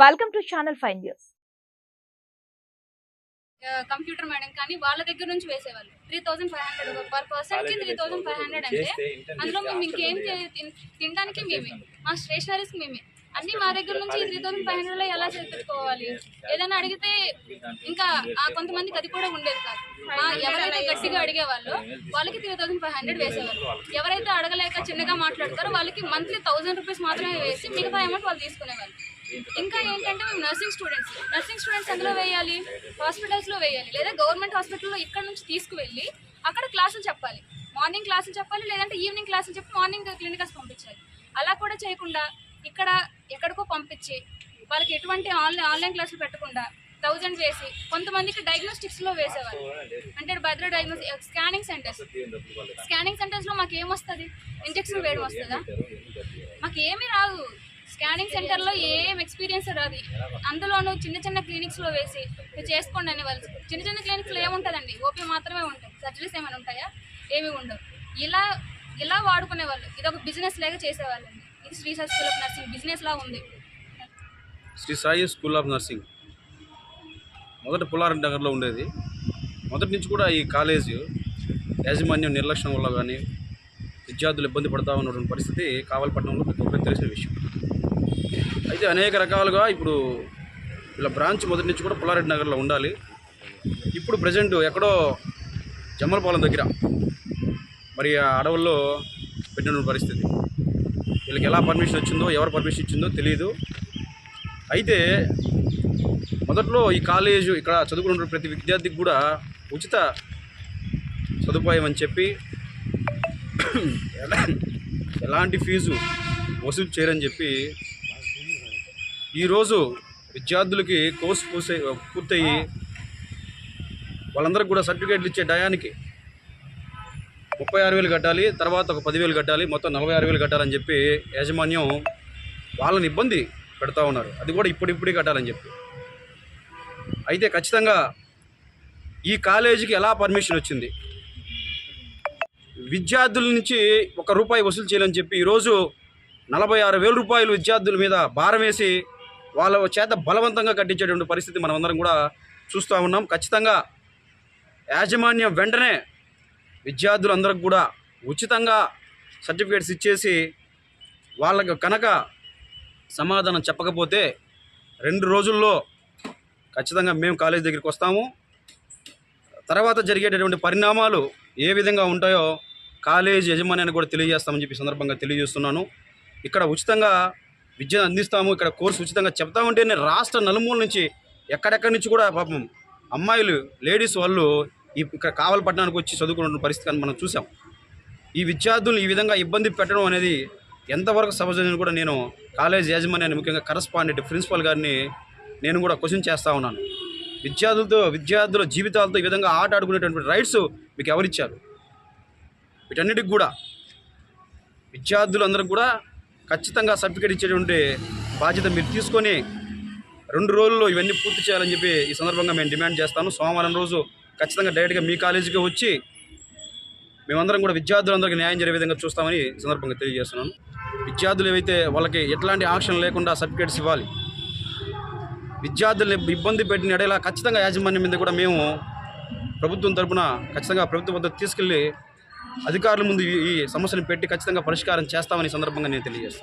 Welcome to channel five news computer madam కానీ వాళ్ళ దగ్గర నుంచి వేసేవాళ్ళు. Three thousand five hundred per పర్సన్కి త్రీ థౌసండ్ ఫైవ్ హండ్రెడ్ అంటే అందులో మేము ఇంకేం తినడానికి మేమే. మా స్టేషనరీస్ మేమే. అన్ని మా దగ్గర నుంచి త్రీ థౌసండ్ ఫైవ్ హండ్రెడ్లో ఎలా చేపించుకోవాలి ఏదైనా అడిగితే ఇంకా ఆ కొంతమందికి అది కూడా ఉండేది కాదు. మా ఎవరైతే గట్టిగా అడిగేవాళ్ళో వాళ్ళకి త్రీ థౌసండ్ ఫైవ్ హండ్రెడ్ వేసేవాళ్ళు. ఎవరైతే అడగలేక చిన్నగా మాట్లాడతారో వాళ్ళకి మంత్లీ థౌసండ్ రూపీస్ మాత్రమే వేసి మిగతా అమౌంట్ వాళ్ళు తీసుకునేవాళ్ళు. ఇంకా ఏంటంటే మేము నర్సింగ్ స్టూడెంట్స్ నర్సింగ్ స్టూడెంట్స్ ఎందులో వేయాలి హాస్పిటల్స్లో వేయాలి లేదా గవర్నమెంట్ హాస్పిటల్లో ఇక్కడ నుంచి తీసుకువెళ్ళి అక్కడ క్లాసులు చెప్పాలి. మార్నింగ్ క్లాసులు చెప్పాలి లేదంటే ఈవినింగ్ క్లాసులు చెప్పి మార్నింగ్ క్లినికల్స్ పంపించాలి. అలా కూడా చేయకుండా ఇక్కడ ఎక్కడికో పంపించి వాళ్ళకి ఎటువంటి ఆన్లైన్ ఆన్లైన్ క్లాసులు పెట్టకుండా థౌజండ్ వేసి కొంతమందికి డయాగ్నోస్టిక్స్లో వేసేవారు వేసేవాళ్ళు. అంటే Bhadra diagnostic scanning centres scanning సెంటర్స్లో మాకు ఏమొస్తుంది ఇంజక్షన్ వేయడం వస్తుందా? మాకు ఏమీ రాదు స్కానింగ్ సెంటర్లో ఏం ఎక్స్పీరియన్స్ రాదు. అందులోనూ చిన్న చిన్న క్లినిక్స్లో వేసి మీరు చేసుకోండి అనే వాళ్ళు చిన్న చిన్న క్లినిక్స్లో ఏముంటుందండి? ఓపీ మాత్రమే ఉంటాయి సర్జరీస్ ఏమైనా ఉంటాయా? ఏమి ఉండవు. ఇలా ఇలా వాడుకునే వాళ్ళు ఇది ఒక బిజినెస్ లాగా చేసేవాళ్ళండి. ఇది Shri Sai school of nursing business లా ఉంది. Shri Sai school of nursing మొదట పులారం నగర్లో ఉండేది. మొదటి నుంచి కూడా ఈ కాలేజ్ యాజమాన్యం నిర్లక్ష్యం వల్ల కానీ విద్యార్థులు ఇబ్బంది పడతా ఉన్నటువంటి పరిస్థితి కావలపట్నంలో ప్రతి ఒక్కరికి తెలిసిన విషయం. అయితే అనేక రకాలుగా ఇప్పుడు ఇలా బ్రాంచ్ మొదటి నుంచి కూడా పుల్లారెడ్డి నగర్లో ఉండాలి. ఇప్పుడు ప్రజెంట్ ఎక్కడో జమ్మలపాలెం దగ్గర మరి ఆ అడవుల్లో పెట్టిన పరిస్థితి. వీళ్ళకి ఎలా పర్మిషన్ వచ్చిందో ఎవరు పర్మిషన్ ఇచ్చిందో తెలియదు అయితే మొదట్లో ఈ కాలేజు ఇక్కడ చదువుకున్న ప్రతి విద్యార్థికి కూడా ఉచిత సదుపాయం అని చెప్పి ఎలా- ఎలాంటి ఫీజు వసూలు చేయరని చెప్పి ఈరోజు విద్యార్థులకి కోర్సు పూసే పూర్తయి వాళ్ళందరికీ కూడా సర్టిఫికేట్లు ఇచ్చే టయానికి ముప్పై ఆరు వేలు కట్టాలి తర్వాత ఒక పదివేలు కట్టాలి మొత్తం నలభై ఆరు వేలు కట్టాలని చెప్పి యాజమాన్యం వాళ్ళని ఇబ్బంది పెడతా ఉన్నారు. అది కూడా ఇప్పుడిప్పుడే కట్టాలని చెప్పి. అయితే ఖచ్చితంగా ఈ కాలేజీకి ఎలా పర్మిషన్ వచ్చింది? విద్యార్థుల నుంచి ఒక రూపాయి వసూలు చేయాలని చెప్పి ఈరోజు నలభై ఆరు వేల రూపాయలు విద్యార్థుల మీద భారం వేసి వాళ్ళ చేత బలవంతంగా కట్టించేటువంటి పరిస్థితి మనమందరం కూడా చూస్తూ ఉన్నాం. ఖచ్చితంగా యాజమాన్యం వెంటనే విద్యార్థులందరికి కూడా ఉచితంగా సర్టిఫికేట్స్ ఇచ్చేసి వాళ్ళకు కనుక సమాధానం చెప్పకపోతే రెండు రోజుల్లో ఖచ్చితంగా మేము కాలేజ్ దగ్గరికి వస్తాము. తర్వాత జరిగేటటువంటి పరిణామాలు ఏ విధంగా ఉంటాయో కాలేజ్ యజమాని కూడా తెలియజేస్తామని చెప్పి సందర్భంగా తెలియజేస్తున్నాను. ఇక్కడ ఉచితంగా విద్యను అందిస్తాము ఇక్కడ కోర్సు ఉచితంగా చెప్తామంటేనే రాష్ట్ర నలుమూల నుంచి ఎక్కడెక్కడి నుంచి కూడా పాపం అమ్మాయిలు లేడీస్ వాళ్ళు ఈ ఇక్కడ కావలపట్నానికి వచ్చి చదువుకున్న పరిస్థితి మనం చూసాం. ఈ విద్యార్థులను ఈ విధంగా ఇబ్బంది పెట్టడం అనేది ఎంతవరకు సహజమని కూడా నేను కాలేజ్ యాజమాన్యాన్ని ముఖ్యంగా కరస్పాండెంట్ ప్రిన్సిపల్ గారిని నేను కూడా క్వశ్చన్ చేస్తూ ఉన్నాను. విద్యార్థులతో విద్యార్థుల జీవితాలతో ఈ విధంగా ఆట ఆడుకునేటువంటి రైట్స్ మీకు ఎవరిచ్చారు? వీటన్నిటికి కూడా విద్యార్థులందరూ కూడా ఖచ్చితంగా సర్టిఫికేట్ ఇచ్చేటువంటి బాధ్యత మీరు తీసుకొని రెండు రోజుల్లో ఇవన్నీ పూర్తి చేయాలని చెప్పి ఈ సందర్భంగా మేము డిమాండ్ చేస్తాను. సోమవారం రోజు ఖచ్చితంగా డైరెక్ట్గా మీ కాలేజీకి వచ్చి మేమందరం కూడా విద్యార్థులందరికీ న్యాయం జరిగే విధంగా చూస్తామని ఈ సందర్భంగా తెలియజేస్తున్నాను. విద్యార్థులు ఏవైతే వాళ్ళకి ఎట్లాంటి ఆక్షన్ లేకుండా సర్టిఫికేట్స్ ఇవ్వాలి విద్యార్థుల్ని ఇబ్బంది పెట్టిన ఎడేలా ఖచ్చితంగా యాజమాన్యం మీద కూడా మేము ప్రభుత్వం తరపున ఖచ్చితంగా ప్రభుత్వం వద్ద తీసుకెళ్ళి అధికారుల ముందు ఈ- సమస్యను పెట్టి ఖచ్చితంగా పరిష్కారం చేస్తామని ఈ సందర్భంగా నేను తెలియజేస్తాను.